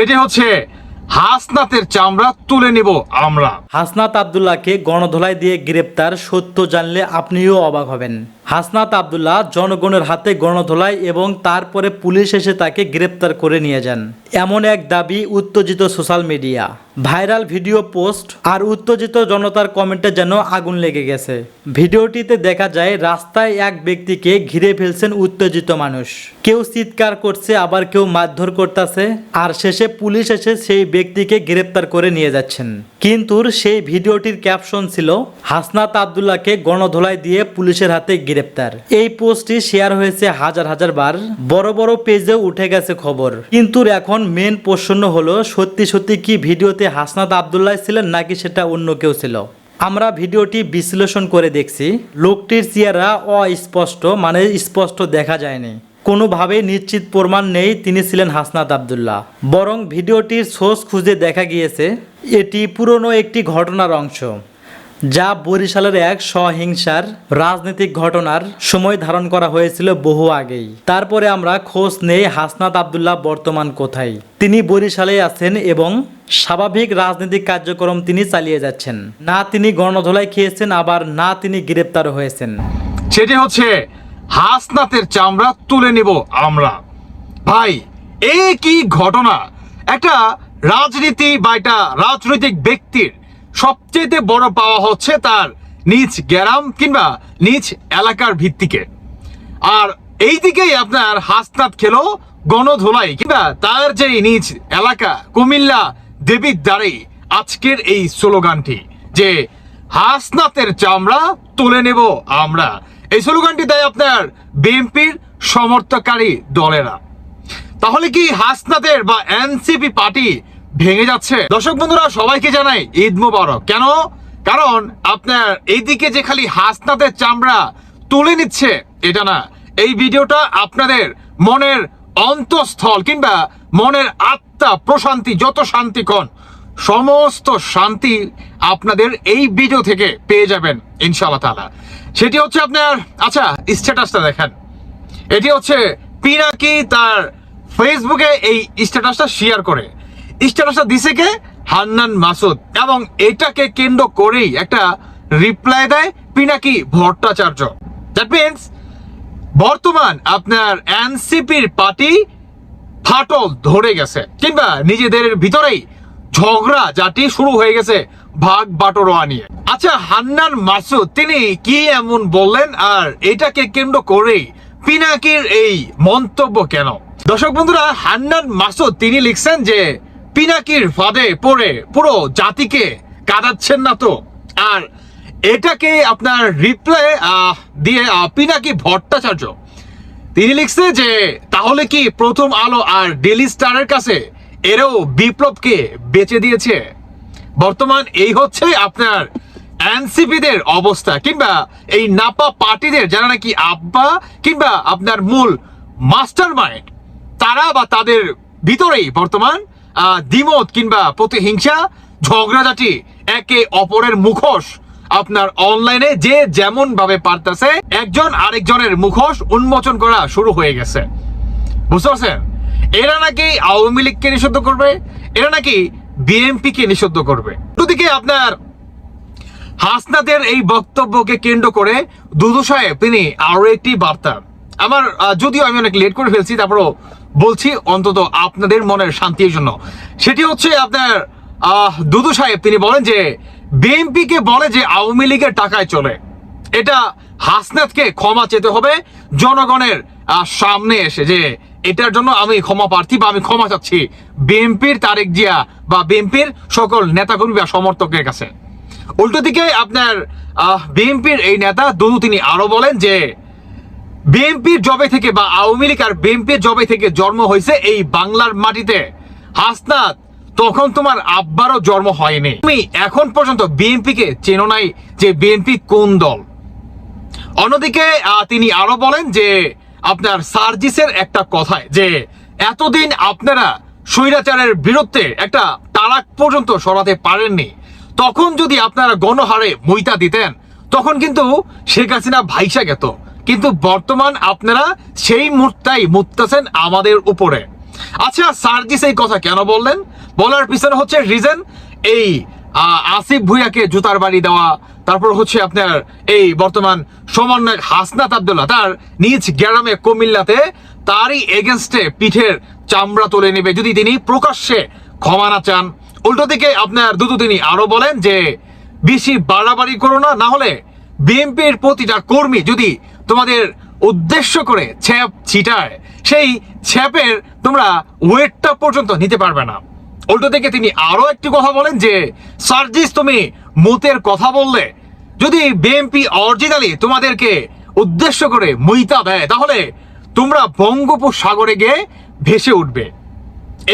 সেটি হচ্ছে হাসনাতের চামড়া তুলে নিব আমরা। হাসনাত আবদুল্লাহকে গণধোলাই দিয়ে গ্রেপ্তার, সত্য জানলে আপনিও অবাক হবেন। হাসনাত আবদুল্লাহ জনগণের হাতে গণধোলাই এবং তারপরে পুলিশ এসে তাকে গ্রেপ্তার করে নিয়ে যান। এমন এক দাবি উত্তেজিত social media. Viral video post আর উত্তেজিত জনতার কমেন্টে যেন আগুন লেগে গেছে। ভিডিওটিতে দেখা যায়, রাস্তায় এক ব্যক্তিকে ঘিরে ফেলছেন উত্তেজিত মানুষ। কেউ চিৎকার করছে, আবার কেউ মারধর করতেছে। আর শেষে পুলিশ এসে সেই ব্যক্তিকে গ্রেপ্তার করে নিয়ে যাচ্ছেন। কিন্তু সেই ভিডিওটির ক্যাপশন ছিল, হাসনাত আবদুল্লাহকে গণধোলাই দিয়ে পুলিশের হাতে গ্রেপ্তার। এই পোস্টটি শেয়ার হয়েছে হাজার হাজার বার। বড় বড় পেজেও উঠে গেছে খবর। কিন্তু এখন মেন প্রশ্ন হলো, সত্যি সত্যি কি ভিডিওতে হাসনাত আবদুল্লাহ ছিলেন নাকি সেটা অন্য কেউ ছিল? আমরা ভিডিওটি বিশ্লেষণ করে দেখছি। লোকটির চেহারা অস্পষ্ট মানে স্পষ্ট দেখা যায়নি। কোনোভাবে নিশ্চিত প্রমাণ নেই তিনি ছিলেন হাসনাত আবদুল্লাহ। বরং ভিডিওটির সোর্স খুঁজে দেখা গিয়েছে, এটি পুরনো একটি ঘটনার অংশ। যা বরিশালের এক সহিংসার রাজনৈতিক ঘটনার সময় ধারণ করা হয়েছিল বহু আগেই। তারপরে আমরা খোঁজ নেই হাসনাত আবদুল্লাহ বর্তমান কোথায়। তিনি বরিশালে আছেন এবং স্বাভাবিক রাজনৈতিক কার্যক্রম তিনি চালিয়ে যাচ্ছেন। না তিনি গণধোলাই খেয়েছেন, আবার না তিনি গ্রেপ্তার হয়েছেন। সেটি হচ্ছে, হাসনাতের চামড়া তুলে নিব আমরা। ভাই এই কি ঘটনা? একটা রাজনীতি বা একটা রাজনৈতিক ব্যক্তির সবচেয়ে বড় পাওয়া হচ্ছে তার নিজ গ্রাম কিংবা নিজ এলাকার ভিত্তিকে। আর এই দিকেই আপনার হাসনাত খেলো, গণধোলাই কিংবা তার যে নিজ এলাকা, কুমিল্লা দেবীর দ্বারেই আজকের এই স্লোগানটি যে, হাসনাতের চামড়া তুলে নেব আমরা। এই স্লোগানটি দেয় আপনার বিএনপির সমর্থকারী দলেরা। তাহলে কি হাসনাতের বা এনসিপি পার্টি ভেঙে যাচ্ছে। দর্শক বন্ধুরা, সবাইকে জানাই ঈদ মুবারক। কেন? কারণ আপনার এইদিকে যে খালি হাসনাতের চামড়া তুলে নিচ্ছে, এটা না। এই ভিডিওটা আপনাদের মনের অন্তঃস্থল কিংবা মনের আত্মা প্রশান্তি, যত শান্তিক্ষণ সমস্ত শান্তি আপনাদের এই ভিডিও থেকে পেয়ে যাবেন, ইনশাআল্লাহ তাআলা। সেটি হচ্ছে আপনার আচ্ছা স্ট্যাটাসটা দেখেন। এটি হচ্ছে পিনাকি তার ফেসবুকে এই স্ট্যাটাসটা শেয়ার করে। স্ট্যাটাসটা দিছে কে? হান্নান মাসুদ। এবং এটাকে কেন্দ্র করেই একটা রিপ্লাই দেয় পিনাকি ভট্টাচার্য। দ্যাট মিনস বর্তমান আপনার এনসিপির পার্টি ফাটল ধরে গেছে। কিংবা নিজেদের ভিতরেই ঝগড়া জাতি শুরু হয়ে গেছে ভাগ বাটোয়া নিয়ে। আচ্ছা হান্নান মাসুদ, তিনি কি এমন বললেন? আর এটাকে কেন্দ্র করেই পিনাকির এই মন্তব্য কেন? দর্শক বন্ধুরা, হান্নান মাসুদ, তিনি লিখছেন যে পিনাকির ফাঁদে পড়ে পুরো জাতিকে কাঁদাচ্ছেন না তো। আর এটাকে আপনার রিপ্লাই দিয়ে পিনাকি ভট্টাচার্য। তিনি লিখছে যে, তাহলে কি প্রথম আলো আর ডেলি স্টারের কাছে এরাও বিপ্লবকে বেচে দিয়েছে? বর্তমান এই হচ্ছে আপনার এনসিপিদের অবস্থা, কিংবা এই নাপা পার্টিদের, যারা নাকি আব্বা, কিংবা আপনার মূল মাস্টার মাইন্ড তারা বা তাদের ভিতরেই বর্তমান দ্বিমত কিংবা প্রতিহিংসা ঝগড়াঝাটি একে অপরের মুখোশ। আপনার অনলাইনে যে যেমন ভাবে পারতেছে, একজন আরেকজনের মুখোশ উন্মোচন করা শুরু হয়ে গেছে। বুঝতে এরা নাকি আওয়ামী লীগকে নিষিদ্ধ করবে? এরা নাকি বিএনপি কে নিষিদ্ধ করবে? দুদিকে আপনার হাসনাদের এই বক্তব্যকে কেন্দ্র করে দুদু সাহেব, তিনি আরও একটি বার্তা। আমার যদিও আমি অনেক লেট করে ফেলছি, তারপরও বলছি অন্তত আপনাদের মনের শান্তির জন্য। সেটি হচ্ছে আপনার আহ, দুদু সাহেব তিনি বলেন যে বিএনপি কে বলে যে আওয়ামী লীগের টাকায় চলে। এটা হাসনাতকে ক্ষমা চেতে হবে জনগণের সামনে এসে যে এটার জন্য আমি ক্ষমা প্রার্থী বা আমি ক্ষমা চাচ্ছি বিএনপির তারেক জিয়া বা বিএনপির সকল নেতাকর্মী বা সমর্থকের কাছে। উল্টো দিকে আপনার বিএনপির এই নেতা দুদু তিনি আরও বলেন যে বিএনপির জবে থেকে বা আওয়ামী লীগ আর বিএনপির জবে থেকে জন্ম হয়েছে এই বাংলার মাটিতে। হাসনাত, তখন তোমার আব্বারও জন্ম হয়নি। তুমি এখন পর্যন্ত বিএনপি কে চেনো নাই যে বিএনপি কোন দল। অন্যদিকে তিনি আরও বলেন যে আপনার সার্জিসের একটা কথায় যে, এতদিন আপনারা স্বৈরাচারের বিরুদ্ধে একটা তারাক পর্যন্ত সরাতে পারেননি। তখন যদি আপনারা গণহারে মইতা দিতেন, তখন কিন্তু শেখ হাসিনা ভাইসা গেত। কিন্তু বর্তমান আপনারা সেই মুহূর্তাই মুত্তাছেন আমাদের উপরে। আচ্ছা সার্জিস এই কথা কেন বললেন? বলার পিছনে হচ্ছে রিজন এই আসিফ ভুইয়াকে জুতার বাড়ি দেওয়া, তারপর হচ্ছে আপনার এই বর্তমান সমন্বয়ক হাসনাত আবদুল্লাহ, তার নিজ গ্রামে কুমিল্লাতে তারই এগেনস্টে পিঠের চামড়া তুলে নেবে যদি তিনি প্রকাশ্যে ক্ষমা না চান। উল্টো দিকে আপনার দুদু তিনি আরও বলেন যে, বেশি বাড়াবাড়ি করো না না হলে বিএনপির প্রতিটা কর্মী যদি তোমাদের উদ্দেশ্য করে ছ্যাপ ছিটায়, সেই ছ্যাপের তোমরা ওয়েটটা পর্যন্ত নিতে পারবে না। উল্টো দিকে তিনি আরও একটি কথা বলেন যে, সার্জিস, তুমি মুতের কথা বললে। যদি বিএনপি অরিজিনালি তোমাদেরকে উদ্দেশ্য করে মুইতা দেয়, তাহলে তোমরা বঙ্গোপসাগরে গিয়ে ভেসে উঠবে।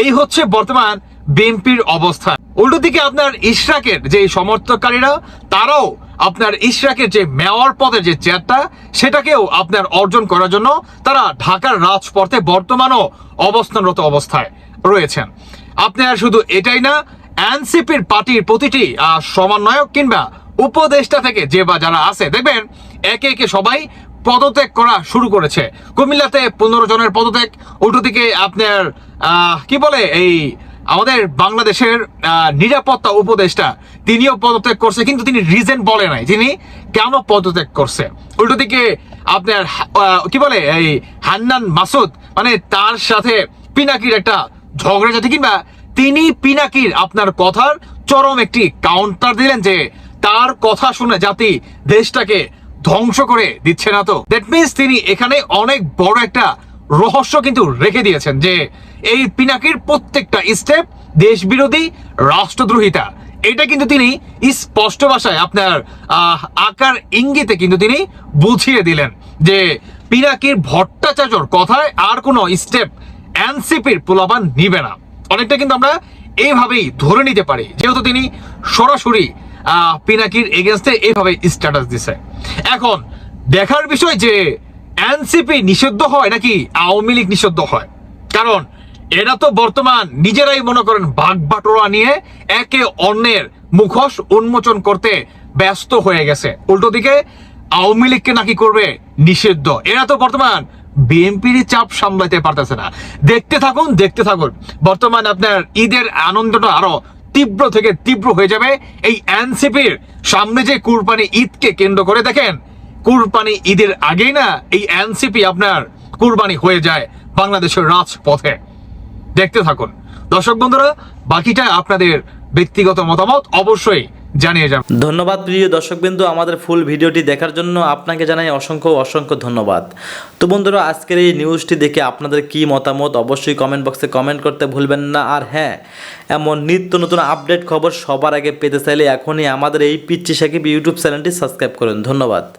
এই হচ্ছে বর্তমান বিএনপির অবস্থান উল্টো দিকে আপনার ইশরাকের যে সমর্থককারীরা, তারাও আপনার ইশরাকের যে মেয়র পদের যে চেয়ারটা সেটাকেও আপনার অর্জন করার জন্য তারা ঢাকার রাজপথে বর্তমানও অবস্থানরত অবস্থায় রয়েছেন। আপনার শুধু এটাই না, এনসিপির পার্টির প্রতিটি সমন্বয়ক কিংবা উপদেষ্টা থেকে যে বা যারা আছে, দেখবেন একে একে সবাই পদত্যাগ করা শুরু করেছে। কুমিল্লাতে পনেরো জনের পদত্যাগ উল্টো দিকে আপনার কি বলে এই আমাদের বাংলাদেশের নিরাপত্তা উপদেষ্টা তিনিও পদত্যাগ করছে, কিন্তু তিনি রিজন বলে নাই। তিনি কেন পদত্যাগ করছে? উল্টো দিকে আপনার কি বলে, এই হান্নান মাসুদ মানে তার সাথে পিনাকির একটা ঝগড়াঝাটি কিংবা তিনি পিনাকির আপনার কথার চরম একটি কাউন্টার দিলেন যে তার কথা শুনে জাতি দেশটাকে ধ্বংস করে দিচ্ছে না তো। দ্যাট মিনস তিনি এখানে অনেক বড় একটা রহস্য কিন্তু রেখে দিয়েছেন যে এই পিনাকির প্রত্যেকটা স্টেপ দেশ বিরোধী রাষ্ট্রদ্রোহিতা। এটা কিন্তু তিনি স্পষ্ট ভাষায় আপনার আকার ইঙ্গিতে কিন্তু তিনি বুঝিয়ে দিলেন যে পিনাকির ভট্টাচার্যর কথায় আর কোনো স্টেপ এনসিপির পোলাপান নিবে না। অনেকটা কিন্তু আমরা এইভাবেই ধরে নিতে পারি, যেহেতু তিনি সরাসরি পিনাকির এগেনস্টে এইভাবে স্ট্যাটাস দিছে। এখন দেখার বিষয় যে এনসিপি নিষিদ্ধ হয় নাকি আওয়ামী লীগ নিষিদ্ধ হয়? কারণ এরা তো বর্তমান নিজেরাই মনে করেন ভাগ বাটোয়া নিয়ে একে অন্যের মুখোশ উন্মোচন করতে ব্যস্ত হয়ে গেছে। উল্টো দিকে আওয়ামী লীগকে নাকি করবে নিষিদ্ধ। এরা তো বর্তমান বিএনপির চাপ সামলাতে পারতেছে না। দেখতে থাকুন দেখতে থাকুন। বর্তমান আপনার ঈদের আনন্দটা আরও তীব্র থেকে তীব্র হয়ে যাবে। এই এনসিপির সামনে যে কুরবানি ঈদকে কেন্দ্র করে, দেখেন কুরবানি ঈদের আগেই না এই এনসিপি আপনার কুরবানি হয়ে যায় বাংলাদেশের রাজপথে। দেখতে থাকুন। দর্শক বন্ধুরা, বাকিটা আপনাদের ব্যক্তিগত মতামত অবশ্যই জানিয়ে যাবেন। ধন্যবাদ প্রিয় দর্শকবিন্দু, আমাদের ফুল ভিডিওটি দেখার জন্য আপনাকে জানাই অসংখ্য অসংখ্য ধন্যবাদ। তো বন্ধুরা, আজকের এই নিউজটি দেখে আপনাদের কি মতামত অবশ্যই কমেন্ট বক্সে কমেন্ট করতে ভুলবেন না। আর হ্যাঁ এমন নিত্য নতুন আপডেট খবর সবার আগে পেতে চাইলে এখনই আমাদের এই পিচ্ছি সাকিব ইউটিউব চ্যানেলটি সাবস্ক্রাইব করুন। ধন্যবাদ।